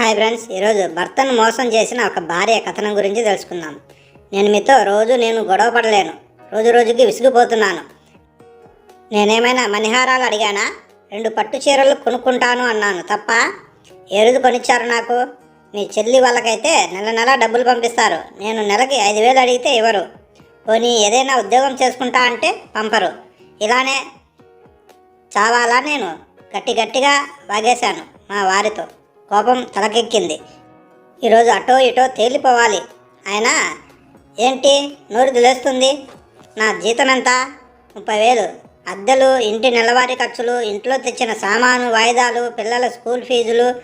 Hi friends ఈరోజు భర్తను మోసం చేసిన ఒక భార్య కథనం గురించి తెలుసుకుందాం. నేను మీతో రోజు నేను గొడవ పడలేను. రోజు రోజుకి విసిగిపోతున్నాను. నేనేమైనా మణిహారాలు అడిగానా? రెండు పట్టు చీరలు కొనుక్కుంటాను అన్నాను తప్ప ఏ రోజు కొనిచ్చారు నాకు? మీ చెల్లి వాళ్ళకైతే నెల నెల డబ్బులు పంపిస్తారు. నేను నెలకి ఐదు వేలు అడిగితే ఇవ్వరు. పోనీ ఏదైనా ఉద్యోగం చేసుకుంటా అంటే పంపరు. ఇలానే చావాలా నేను? గట్టి గట్టిగా వాగేశాను మా వారితో. కోపం తలకెక్కింది. ఈరోజు అటో ఇటో తేలిపోవాలి. ఆయన ఏంటి నోరు దిలేస్తుంది? నా జీతం ముప్పై వేలు. అద్దెలు ఇంటి నెలవారీ ఖర్చులు ఇంట్లో తెచ్చిన సామాను వాయిదాలు పిల్లల స్కూల్ ఫీజులు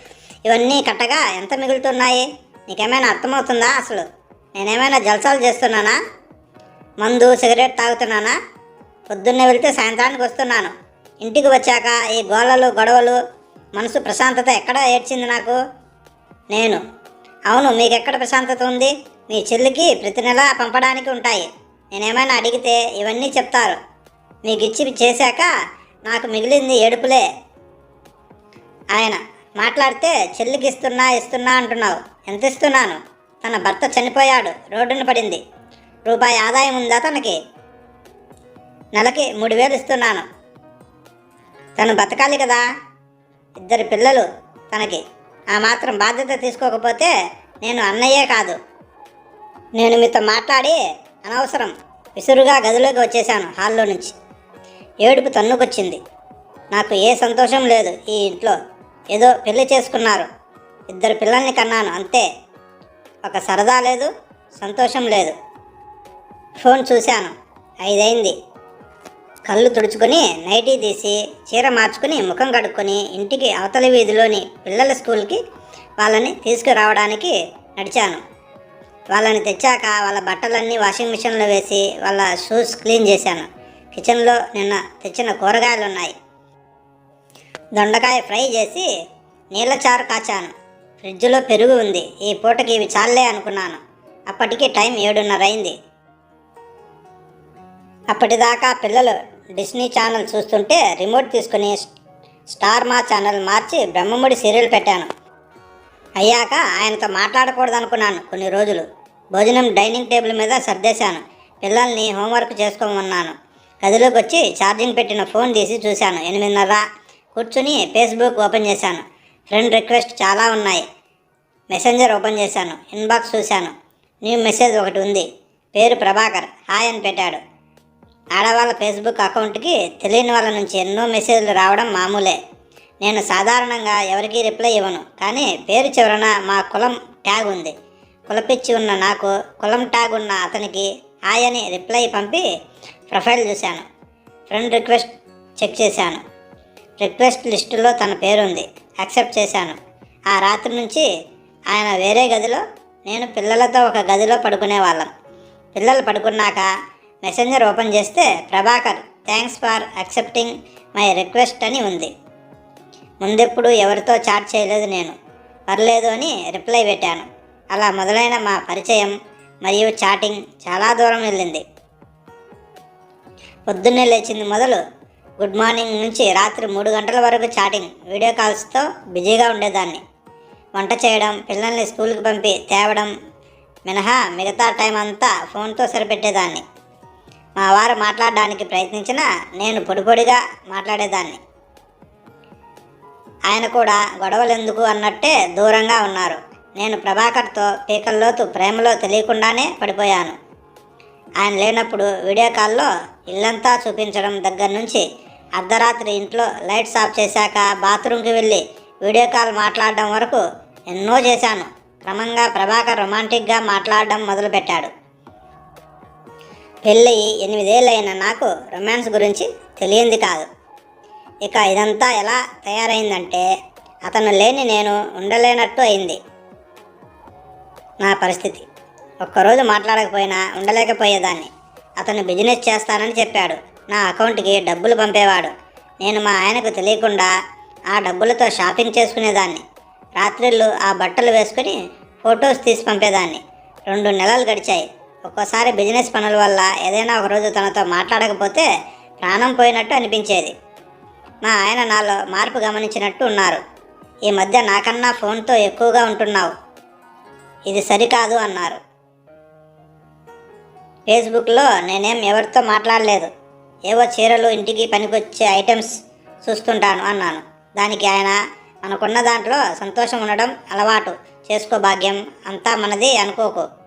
ఇవన్నీ కట్టగా ఎంత మిగులుతున్నాయి? నీకేమైనా అర్థమవుతుందా అసలు? నేనేమైనా జల్సాలు చేస్తున్నానా? మందు సిగరెట్ తాగుతున్నానా? పొద్దున్నే వెళ్తే సాయంత్రానికి వస్తున్నాను. ఇంటికి వచ్చాక ఈ గోళలు గొడవలు మనసు ప్రశాంతత ఎక్కడ ఏడ్చింది నాకు? నేను. అవును మీకు ఎక్కడ ప్రశాంతత ఉంది? మీ చెల్లికి ప్రతి నెల పంపడానికి ఉంటాయి. నేనేమైనా అడిగితే ఇవన్నీ చెప్తారు. మీకు ఇచ్చి చేశాక నాకు మిగిలింది ఏడుపులే. ఆయన మాట్లాడితే చెల్లికి ఇస్తున్నా ఇస్తున్నా అంటున్నావు. ఎంత ఇస్తున్నాను? తన భర్త చనిపోయాడు రోడ్డున పడింది. రూపాయి ఆదాయం ఉందా తనకి? నెలకి మూడు వేలు ఇస్తున్నాను. తను బతకాలి కదా? ఇద్దరు పిల్లలు తనకి. ఆ మాత్రం బాధ్యత తీసుకోకపోతే నేను అన్నయ్యే కాదు. నేను మీతో మాట్లాడి అనవసరం విసురుగా గదిలోకి వచ్చేసాను హాల్లో నుంచి. ఏడుపు తన్నుకొచ్చింది. నాకు ఏ సంతోషం లేదు ఈ ఇంట్లో. ఏదో పెళ్ళి చేసుకున్నారు. ఇద్దరు పిల్లల్ని కన్నాను అంతే. ఒక సరదా లేదు సంతోషం లేదు. ఫోన్ చూశాను. ఐదైంది. కళ్ళు తుడుచుకొని నైటీ తీసి చీర మార్చుకుని ముఖం కడుక్కొని ఇంటికి అవతలి వీధిలోని పిల్లల స్కూల్కి వాళ్ళని తీసుకురావడానికి నడిచాను. వాళ్ళని తెచ్చాక వాళ్ళ బట్టలన్నీ వాషింగ్ మిషన్లో వేసి వాళ్ళ షూస్ క్లీన్ చేశాను. కిచెన్లో నిన్న తెచ్చిన కూరగాయలు ఉన్నాయి. దొండకాయ ఫ్రై చేసి నీళ్ళ చారు కాచాను. ఫ్రిడ్జ్లో పెరుగు ఉంది. ఈ పూటకి ఇవి చాలే అనుకున్నాను. అప్పటికి టైం ఏడున్నర అయింది అప్పటిదాకా పిల్లలు డిస్నీ ఛానల్ చూస్తుంటే రిమోట్ తీసుకుని స్టార్ మా ఛానల్ మార్చి బ్రహ్మముడి సీరియల్ పెట్టాను. అయ్యాక ఆయనతో మాట్లాడకూడదు అనుకున్నాను కొన్ని రోజులు. భోజనం డైనింగ్ టేబుల్ మీద సర్దేశాను. పిల్లల్ని హోంవర్క్ చేసుకోమన్నాను. గదిలోకి వచ్చి ఛార్జింగ్ పెట్టిన ఫోన్ తీసి చూశాను. ఎనిమిదిన్నర. కూర్చుని ఫేస్బుక్ ఓపెన్ చేశాను. ఫ్రెండ్ రిక్వెస్ట్ చాలా ఉన్నాయి. మెసెంజర్ ఓపెన్ చేశాను. ఇన్బాక్స్ చూశాను. న్యూ మెసేజ్ ఒకటి ఉంది. పేరు ప్రభాకర్. హాయ్ అని పెట్టాడు. ఆడవాళ్ళ ఫేస్బుక్ అకౌంట్కి తెలియని వాళ్ళ నుంచి ఎన్నో మెసేజ్లు రావడం మామూలే. నేను సాధారణంగా ఎవరికీ రిప్లై ఇవ్వను. కానీ పేరు చివరన మా కులం ట్యాగ్ ఉంది. కులపిచ్చి ఉన్న నాకు కులం ట్యాగ్ ఉన్న అతనికి హాయ్ అని రిప్లై పంపి ప్రొఫైల్ చూశాను. ఫ్రెండ్ రిక్వెస్ట్ చెక్ చేశాను. రిక్వెస్ట్ లిస్టులో తన పేరుంది. యాక్సెప్ట్ చేశాను. ఆ రాత్రి నుంచి ఆయన వేరే గదిలో నేను పిల్లలతో ఒక గదిలో పడుకునేవాళ్ళం. పిల్లలు పడుకున్నాక మెసెంజర్ ఓపెన్ చేస్తే Prabhakar thanks for accepting my request అని ఉంది. ముందెప్పుడు ఎవరితో చాట్ చేయలేదు నేను. పర్లేదు అని రిప్లై పెట్టాను. అలా మొదలైన మా పరిచయం మరియు చాటింగ్ చాలా దూరం వెళ్ళింది. పొద్దున్నే లేచింది మొదలు గుడ్ మార్నింగ్ నుంచి రాత్రి మూడు గంటల వరకు చాటింగ్ వీడియో కాల్స్తో బిజీగా ఉండేదాన్ని. వంట చేయడం పిల్లల్ని స్కూల్కి పంపి తేవడం మినహా మిగతా టైం అంతా ఫోన్తో సరిపెట్టేదాన్ని. మా వారు మాట్లాడడానికి ప్రయత్నించినా నేను పొడిపొడిగా మాట్లాడేదాన్ని. ఆయన కూడా గొడవలు ఎందుకు అన్నట్టే దూరంగా ఉన్నారు. నేను ప్రభాకర్తో పీకల్లోతు ప్రేమలో తెలియకుండానే పడిపోయాను. ఆయన లేనప్పుడు వీడియో కాల్లో ఇల్లంతా చూపించడం దగ్గర నుంచి అర్ధరాత్రి ఇంట్లో లైట్స్ ఆఫ్ చేశాక బాత్రూమ్కి వెళ్ళి వీడియో కాల్ మాట్లాడడం వరకు ఎన్నో చేశాను. క్రమంగా ప్రభాకర్ రొమాంటిక్గా మాట్లాడడం మొదలుపెట్టాడు. పెళ్ళి ఎనిమిదేళ్ళైన నాకు రొమాన్స్ గురించి తెలియంది కాదు. ఇక ఇదంతా ఎలా తయారైందంటే అతను లేని నేను ఉండలేనట్టు అయింది. నా పరిస్థితి. ఒక్కరోజు మాట్లాడకపోయినా ఉండలేకపోయేదాన్ని. అతను బిజినెస్ చేస్తానని చెప్పాడు. నా అకౌంట్కి డబ్బులు పంపేవాడు. నేను మా ఆయనకు తెలియకుండా ఆ డబ్బులతో షాపింగ్ చేసుకునేదాన్ని. రాత్రిళ్ళు ఆ బట్టలు వేసుకుని ఫొటోస్ తీసి పంపేదాన్ని. రెండు నెలలు గడిచాయి. ఒక్కోసారి బిజినెస్ పనుల వల్ల ఏదైనా ఒకరోజు తనతో మాట్లాడకపోతే ప్రాణం పోయినట్టు అనిపించేది. మా ఆయన నాలో మార్పు గమనించినట్టు ఉన్నారు. ఈ మధ్య నాకన్నా ఫోన్తో ఎక్కువగా ఉంటున్నావు. ఇది సరికాదు అన్నారు. ఫేస్బుక్లో నేనేం ఎవరితో మాట్లాడలేదు. ఏవో చీరలు ఇంటికి పనికొచ్చే ఐటమ్స్ చూస్తుంటాను అన్నాను. దానికి ఆయన మనకున్న దాంట్లో సంతోషం ఉండడం అలవాటు. చేసుకో భాగ్యం అంతా మనది అనుకోకు.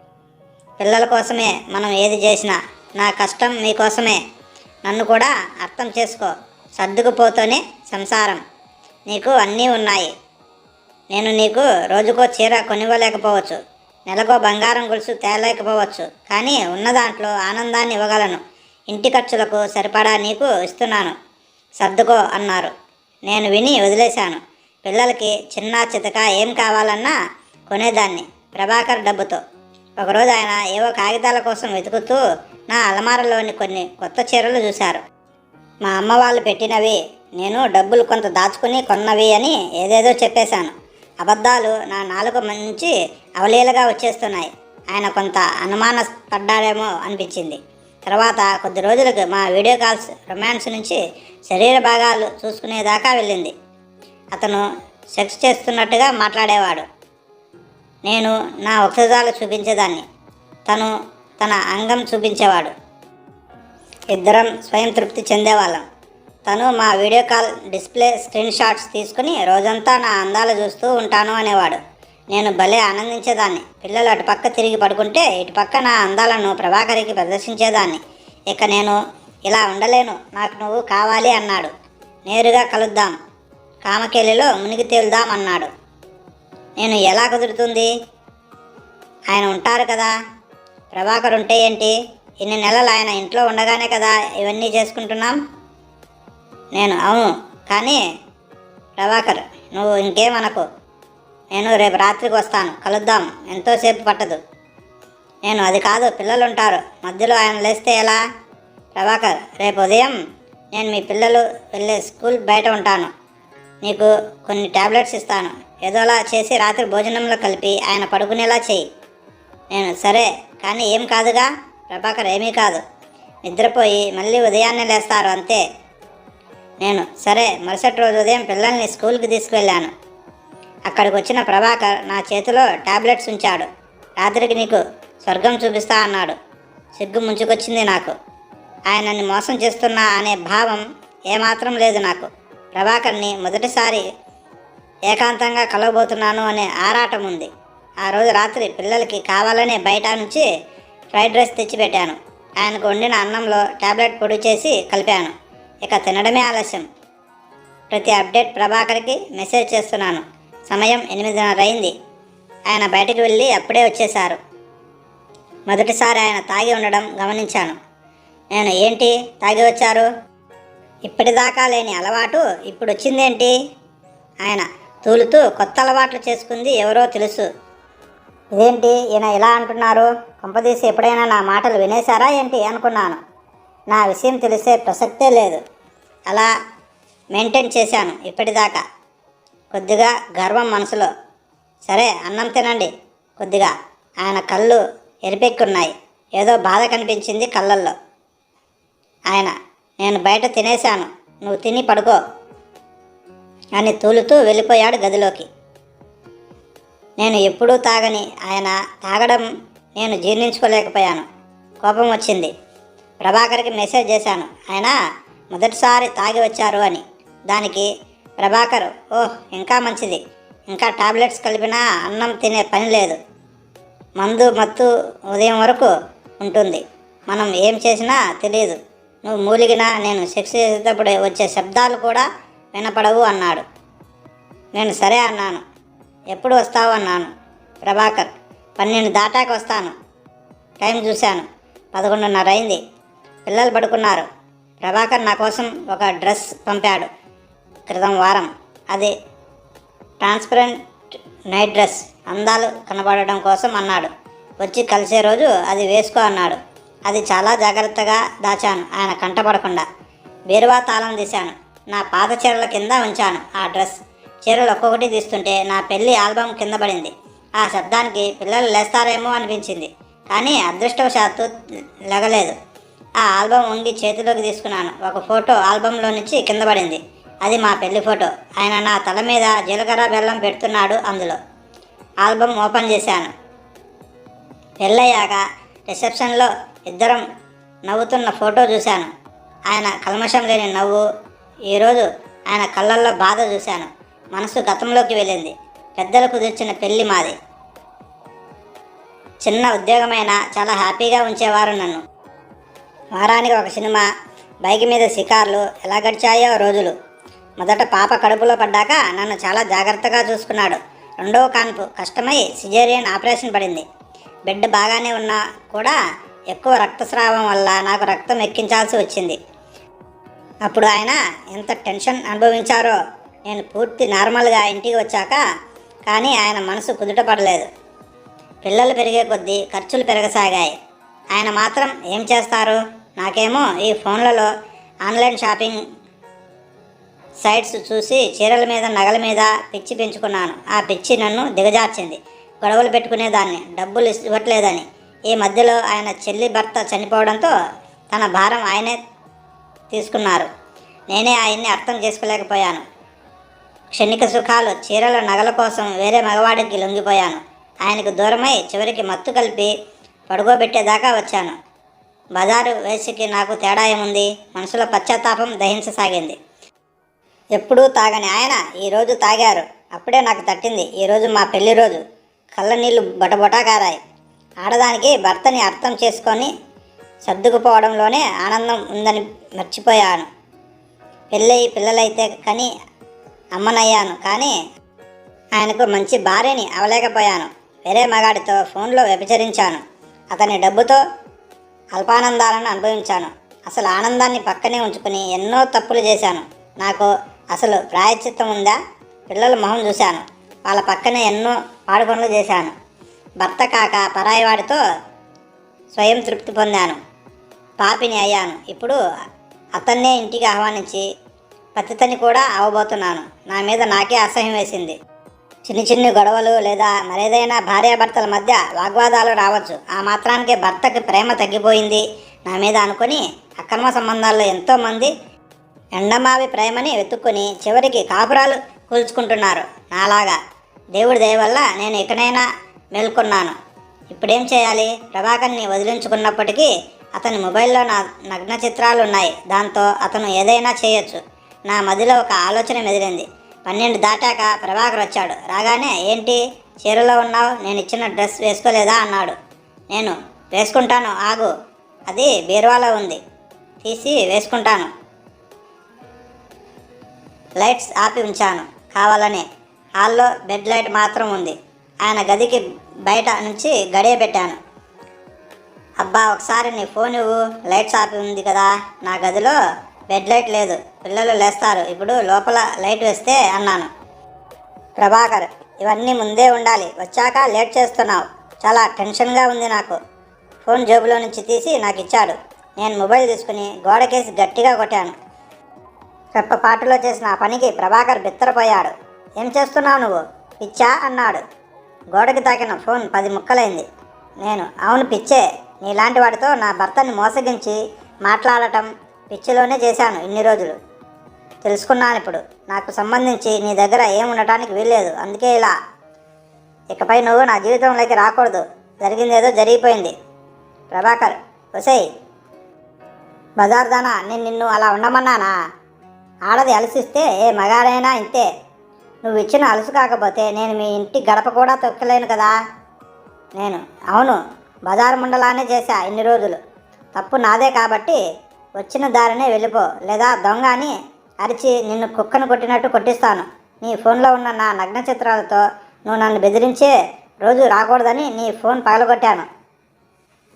పిల్లల కోసమే మనం ఏది చేసినా నా కష్టం మీకోసమే నన్ను కూడా అర్థం చేసుకో. సర్దుకుపోతూనే సంసారం. నీకు అన్నీ ఉన్నాయి. నేను నీకు రోజుకో చీర కొనివ్వలేకపోవచ్చు. నెలకో బంగారం గొలుసు తేలేకపోవచ్చు. కానీ ఉన్న దాంట్లో ఆనందాన్ని ఇవ్వగలను. ఇంటి ఖర్చులకు సరిపడా నీకు ఇస్తున్నాను. సర్దుకో అన్నారు. నేను విని వదిలేశాను. పిల్లలకి చిన్న చితక ఏం కావాలన్నా కొనేదాన్ని. ప్రభాకర్ డబ్బుతో. ఒకరోజు ఆయన ఏవో కాగితాల కోసం వెతుకుతూ నా అలమారలోని కొన్ని కొత్త చీరలు చూశారు. మా అమ్మ వాళ్ళు పెట్టినవి నేను డబ్బులు కొంత దాచుకుని కొన్నవి అని ఏదేదో చెప్పేశాను. అబద్ధాలు నా నాలుక నుంచి అవలీలగా వచ్చేస్తున్నాయి. ఆయన కొంత అనుమాన పడ్డాడేమో అనిపించింది. తర్వాత కొద్ది రోజులకు మా వీడియో కాల్స్ రొమాన్స్ నుంచి శరీర భాగాలు చూసుకునేదాకా వెళ్ళింది. అతను సెక్స్ చేస్తున్నట్టుగా మాట్లాడేవాడు. నేను నా వక్షజాలు చూపించేదాన్ని. తను తన అంగం చూపించేవాడు. ఇద్దరం స్వయం తృప్తి చెందేవాళ్ళం. తను మా video call display screen shots తీసుకుని రోజంతా నా అందాలు చూస్తూ ఉంటాను అనేవాడు. నేను భలే ఆనందించేదాన్ని. పిల్లలు అటుపక్క తిరిగి పడుకుంటే ఇటుపక్క నా అందాలను ప్రభాకరికి ప్రదర్శించేదాన్ని. ఇక నేను ఇలా ఉండలేను. నాకు నువ్వు కావాలి అన్నాడు. నేరుగా కలుద్దాం. కామకేలిలో మునిగి తేలుదాం అన్నాడు. నేను ఎలా కుదురుతుంది? ఆయన ఉంటారు కదా. ప్రభాకర్ ఉంటే ఏంటి? ఇన్ని నెలలు ఆయన ఇంట్లో ఉండగానే కదా ఇవన్నీ చేసుకుంటున్నాం? నేను అవును. కానీ ప్రభాకర్ నువ్వు ఇంకేమనకు. నేను రేపు రాత్రికి వస్తాను. కలుద్దాం. ఎంతోసేపు పట్టదు. నేను అది కాదు పిల్లలు ఉంటారు మధ్యలో ఆయన లేస్తే ఎలా? ప్రభాకర్ రేపు ఉదయం నేను మీ పిల్లలు వెళ్ళే స్కూల్ బయట ఉంటాను. నీకు కొన్ని టాబ్లెట్స్ ఇస్తాను. ఏదోలా చేసి రాత్రి భోజనంలో కలిపి ఆయన పడుకునేలా చెయ్యి నేను సరే కానీ ఏం కాదుగా? ప్రభాకర్ ఏమీ కాదు. నిద్రపోయి మళ్ళీ ఉదయాన్నే లేస్తారు అంతే. నేను సరే మరుసటి రోజు ఉదయం పిల్లల్ని స్కూల్కి తీసుకువెళ్ళాను. అక్కడికి వచ్చిన ప్రభాకర్ నా చేతిలో టాబ్లెట్స్ ఉంచాడు. రాత్రికి నీకు స్వర్గం చూపిస్తా అన్నాడు. సిగ్గు ముంచుకొచ్చింది నాకు. ఆయనని మోసం చేస్తున్నా అనే భావం ఏమాత్రం లేదు నాకు. ప్రభాకర్ని మొదటిసారి ఏకాంతంగా కలవబోతున్నాను అనే ఆరాటం ఉంది. ఆ రోజు రాత్రి పిల్లలకి కావాలనే బయట నుంచి ఫ్రైడ్ రైస్ తెచ్చిపెట్టాను. ఆయనకు వండిన అన్నంలో టాబ్లెట్ పొడి చేసి కలిపాను. ఇక తినడమే ఆలస్యం. ప్రతి అప్డేట్ ప్రభాకర్కి మెసేజ్ చేస్తున్నాను. సమయం ఎనిమిదిన్నర అయింది. ఆయన బయటికి వెళ్ళి అప్పుడే వచ్చేశారు. మొదటిసారి ఆయన తాగి ఉండడం గమనించాను. నేను ఏంటి? తాగి వచ్చారు? ఇప్పటిదాకా లేని అలవాటు ఇప్పుడు వచ్చిందేంటి? ఆయన తూలుతూ కొత్త అలవాట్లు చేసుకుంది ఎవరో తెలుసు. ఇదేంటి ఈయన ఇలా అంటున్నారు? కొంపదీసి ఎప్పుడైనా నా మాటలు వినేశారా ఏంటి అనుకున్నాను. నా విషయం తెలిసే ప్రసక్తే లేదు. అలా మెయింటైన్ చేశాను ఇప్పటిదాకా. కొద్దిగా గర్వం మనసులో. సరే అన్నం తినండి. కొద్దిగా. ఆయన కళ్ళు ఎరిపెక్కున్నాయి. ఏదో బాధ కనిపించింది కళ్ళల్లో. ఆయన నేను బయట తినేశాను. నువ్వు తిని పడుకో. అని తూలుతూ వెళ్ళిపోయాడు గదిలోకి. నేను ఎప్పుడూ తాగని ఆయన తాగడం నేను జీర్ణించుకోలేకపోయాను. కోపం వచ్చింది. ప్రభాకర్కి మెసేజ్ చేశాను. ఆయన మొదటిసారి తాగి వచ్చారు అని. దానికి ప్రభాకర్ ఓహ్ ఇంకా మంచిది. ఇంకా టాబ్లెట్స్ కలిపినా అన్నం తినే పని లేదు. మందు మత్తు ఉదయం వరకు ఉంటుంది. మనం ఏం చేసినా తెలియదు నువ్వు మూలిగినా నేను సెక్స్ చేసేటప్పుడు వచ్చే శబ్దాలు కూడా వినపడవు అన్నాడు. నేను సరే అన్నాను. ఎప్పుడు వస్తావు అన్నాను. ప్రభాకర్ పన్నెండు దాటాక వస్తాను. టైం చూశాను. పదకొండున్నర అయింది. పిల్లలు పడుకున్నారు. ప్రభాకర్ నా కోసం ఒక డ్రెస్ పంపాడు. క్రితం వారం. అది ట్రాన్స్పరెంట్ నైట్ డ్రెస్. అందాలు కనబడడం కోసం అన్నాడు. వచ్చి కలిసే రోజు అది వేసుకో అన్నాడు. అది చాలా జాగ్రత్తగా దాచాను. ఆయన కంటపడకుండా బీరువా తాళం తీశాను. నా పాత చీరల కింద ఉంచాను ఆ డ్రెస్. చీరలు ఒక్కొక్కటి తీస్తుంటే నా పెళ్ళి ఆల్బమ్ కింద పడింది. ఆ శబ్దానికి పిల్లలు లేస్తారేమో అనిపించింది కానీ అదృష్టవశాత్తు లెగలేదు. ఆ ఆల్బమ్ ఉంగి చేతిలోకి తీసుకున్నాను. ఒక ఫోటో ఆల్బంలో నుంచి కింద పడింది. అది మా పెళ్ళి ఫోటో. ఆయన నా తల మీద జీలకర్ర బెల్లం పెడుతున్నాడు అందులో. ఆల్బమ్ ఓపెన్ చేశాను. పెళ్ళయ్యాక రిసెప్షన్లో ఇద్దరం నవ్వుతున్న ఫోటో చూశాను. ఆయన కల్మషం లేని నవ్వు ఈరోజు ఆయన కళ్ళల్లో బాధ చూశాను. మనసు గతంలోకి వెళ్ళింది. పెద్దలు కుదిర్చిన పెళ్ళి మాది. చిన్న ఉద్యోగమైన చాలా హ్యాపీగా ఉంచేవారు నన్ను. వారానికి ఒక సినిమా బైక్ మీద షికార్లు ఎలా గడిచాయో రోజులు. మొదట పాప కడుపులో పడ్డాక నన్ను చాలా జాగ్రత్తగా చూసుకున్నాడు. రెండవ కాన్పు కష్టమై సిజేరియన్ ఆపరేషన్ పడింది. బిడ్డ బాగానే ఉన్నా కూడా ఎక్కువ రక్తస్రావం వల్ల నాకు రక్తం ఎక్కించాల్సి వచ్చింది. అప్పుడు ఆయన ఎంత టెన్షన్ అనుభవించారో నేను పూర్తి నార్మల్గా ఇంటికి వచ్చాక కానీ ఆయన మనసు కుదుట పడలేదు. పిల్లలు పెరిగే కొద్దీ ఖర్చులు పెరగసాగాయి. ఆయన మాత్రం ఏం చేస్తారు? నాకేమో ఈ ఫోన్లలో ఆన్లైన్ షాపింగ్ సైట్స్ చూసి చీరల మీద నగల మీద పిచ్చి పెంచుకున్నాను. ఆ పిచ్చి నన్ను దిగజార్చింది. గొడవలు పెట్టుకునేదాన్ని. డబ్బులు ఇవ్వట్లేదని. ఈ మధ్యలో ఆయన చెల్లి భర్త చనిపోవడంతో తన భారం ఆయనే తీసుకున్నారు. నేనే ఆయన్ని అర్థం చేసుకోలేకపోయాను. క్షణిక సుఖాలు చీరల నగల కోసం వేరే మగవాడికి లొంగిపోయాను. ఆయనకు దూరమై చివరికి మత్తు కలిపి పడుకోబెట్టేదాకా వచ్చాను. బజారు వేసికి నాకు తేడా ఏముంది? మనసులో పశ్చాత్తాపం దహించసాగింది. ఎప్పుడూ తాగని ఆయన ఈరోజు తాగారు. అప్పుడే నాకు తట్టింది ఈరోజు మా పెళ్ళి రోజు. కళ్ళ నీళ్ళు బటబొటా కారాయి. ఆడదానికి భర్తని అర్థం చేసుకొని సర్దుకుపోవడంలోనే ఆనందం ఉందని మర్చిపోయాను. పెళ్ళయి పిల్లలైతే కానీ అమ్మనయ్యాను కానీ ఆయనకు మంచి భార్యని అవలేకపోయాను. వేరే మగాడితో ఫోన్లో వ్యభిచరించాను. అతని డబ్బుతో అల్పానందాలను అనుభవించాను. అసలు ఆనందాన్ని పక్కనే ఉంచుకుని ఎన్నో తప్పులు చేశాను. నాకు అసలు ప్రాయశ్చిత్తం ఉందా? పిల్లల మొహం చూశాను. వాళ్ళ పక్కనే ఎన్నో పాడుపనులు చేశాను. భర్త కాక పరాయి వాడితో స్వయం తృప్తి పొందాను. పాపిని అయ్యాను. ఇప్పుడు అతన్నే ఇంటికి ఆహ్వానించి పతితని కూడా అవబోతున్నాను నా మీద నాకే అసహ్యం వేసింది. చిన్న చిన్న గొడవలు లేదా మరేదైనా భార్యాభర్తల మధ్య వాగ్వాదాలు రావచ్చు. ఆ మాత్రానికే భర్తకి ప్రేమ తగ్గిపోయింది. నా మీద అనుకొని అక్రమ సంబంధాల్లో ఎంతోమంది ఎండమావి ప్రేమని వెతుక్కొని చివరికి కాపురాలు కూల్చుకుంటున్నారు. నాలాగా దేవుడి దయ వల్ల నేను ఇకనైనా మేల్కొన్నాను. ఇప్పుడేం చేయాలి? ప్రభాకర్ని వదిలించుకున్నప్పటికీ అతని మొబైల్లో నా నగ్న చిత్రాలు ఉన్నాయి దాంతో అతను ఏదైనా చేయొచ్చు. నా మదిలో ఒక ఆలోచన మెదిలింది. పన్నెండు దాటాక ప్రభాకర్ వచ్చాడు. రాగానే ఏంటి? చీరలో ఉన్నావు? నేను ఇచ్చిన డ్రెస్ వేసుకోలేదా? అన్నాడు. నేను వేసుకుంటాను. ఆగు. అది బీరువాలో ఉంది. తీసి వేసుకుంటాను. లైట్స్ ఆపి ఉంచాను. కావాలని. హాల్లో బెడ్ లైట్ మాత్రం ఉంది. ఆయన గదికి బయట నుంచి గడియ పెట్టాను. అబ్బా ఒకసారి నీ ఫోన్ ఇవ్వు. లైట్స్ ఆపి ఉంది కదా. నా గదిలో బెడ్ లైట్ లేదు. పిల్లలు లేస్తారు. ఇప్పుడు లోపల లైట్ వేస్తే అన్నాను. ప్రభాకర్ ఇవన్నీ ముందే ఉండాలి. వచ్చాక లేట్ చేస్తున్నావు. చాలా టెన్షన్గా ఉంది నాకు. ఫోన్ జేబులో నుంచి తీసి నాకు ఇచ్చాడు. నేను మొబైల్ తీసుకుని గోడకేసి గట్టిగా కొట్టాను. రెప్పపాటులో చేసిన ఆ పనికి ప్రభాకర్ బిత్తరపోయాడు. ఏం చేస్తున్నావు నువ్వు? పిచ్చా? అన్నాడు. గోడకి తాకిన ఫోన్ పది ముక్కలైంది. నేను అవును పిచ్చే నీలాంటి వాడితో నా భర్తని మోసగించి మాట్లాడటం పిచ్చిలోనే చేశాను ఇన్ని రోజులు. తెలుసుకున్నాను ఇప్పుడు. నాకు సంబంధించి నీ దగ్గర ఏం ఉండటానికి వీల్లేదు. అందుకే ఇలా. ఇకపై నువ్వు నా జీవితంలోకి రాకూడదు. జరిగిందేదో జరిగిపోయింది. ప్రభాకర్ ఒసేయ్ బజార్ దానా నేను నిన్ను అలా ఉండమన్నానా? ఆడది అలసిస్తే ఏ మగాడైనా ఇంతే. నువ్వు ఇచ్చిన అలసు కాకపోతే నేను మీ ఇంటి గడప కూడా తొక్కలేను కదా. నేను అవును బజారు ముండలానే చేశా ఇన్ని రోజులు. తప్పు నాదే కాబట్టి వచ్చిన దారినే వెళ్ళిపో లేదా దొంగ అని అరిచి నిన్ను కుక్కను కొట్టినట్టు కొట్టిస్తాను. నీ ఫోన్లో ఉన్న నా నగ్న చిత్రాలతో నువ్వు నన్ను బెదిరించే రోజు రాకూడదని నీ ఫోన్ పగలగొట్టాను.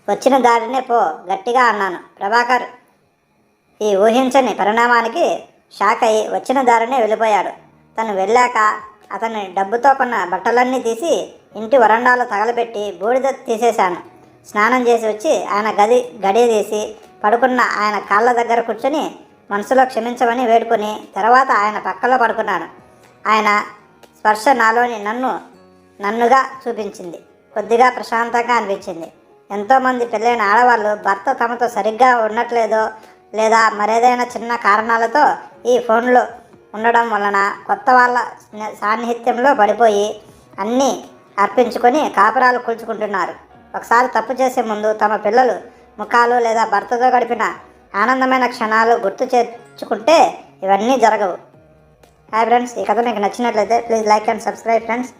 వచ్చిన దారినే పో గట్టిగా అన్నాను. ప్రభాకర్ ఈ ఊహించని పరిణామానికి షాక్ అయి వచ్చిన దారినే వెళ్ళిపోయాడు. తను వెళ్ళాక అతని డబ్బుతో కొన్న బట్టలన్నీ తీసి ఇంటి వరండాలో తగలబెట్టి బూడిద తీసేశాను. స్నానం చేసి వచ్చి ఆయన గది గడియదీసి పడుకున్న ఆయన కాళ్ళ దగ్గర కూర్చొని మనసులో క్షమించమని వేడుకొని తర్వాత ఆయన పక్కలో పడుకున్నాను. ఆయన స్పర్శ నాలోని నన్ను నన్నుగా చూపించింది. కొద్దిగా ప్రశాంతంగా అనిపించింది. ఎంతోమంది పెళ్ళైన ఆడవాళ్ళు భర్త తమతో సరిగ్గా ఉండట్లేదో లేదా మరేదైనా చిన్న కారణాలతో ఈ ఫోన్లో ఉండడం వలన కొత్త వాళ్ళ సాన్నిహిత్యంలో పడిపోయి అన్నీ అర్పించుకొని కాపురాలు కూల్చుకుంటున్నారు. ఒకసారి తప్పు చేసే ముందు తమ పిల్లలు ముఖాలు లేదా భర్తతో గడిపిన ఆనందమైన క్షణాలు గుర్తు చేర్చుకుంటే ఇవన్నీ జరగవు. హాయ్ ఫ్రెండ్స్ ఈ కథ మీకు నచ్చినట్లయితే please like and subscribe friends.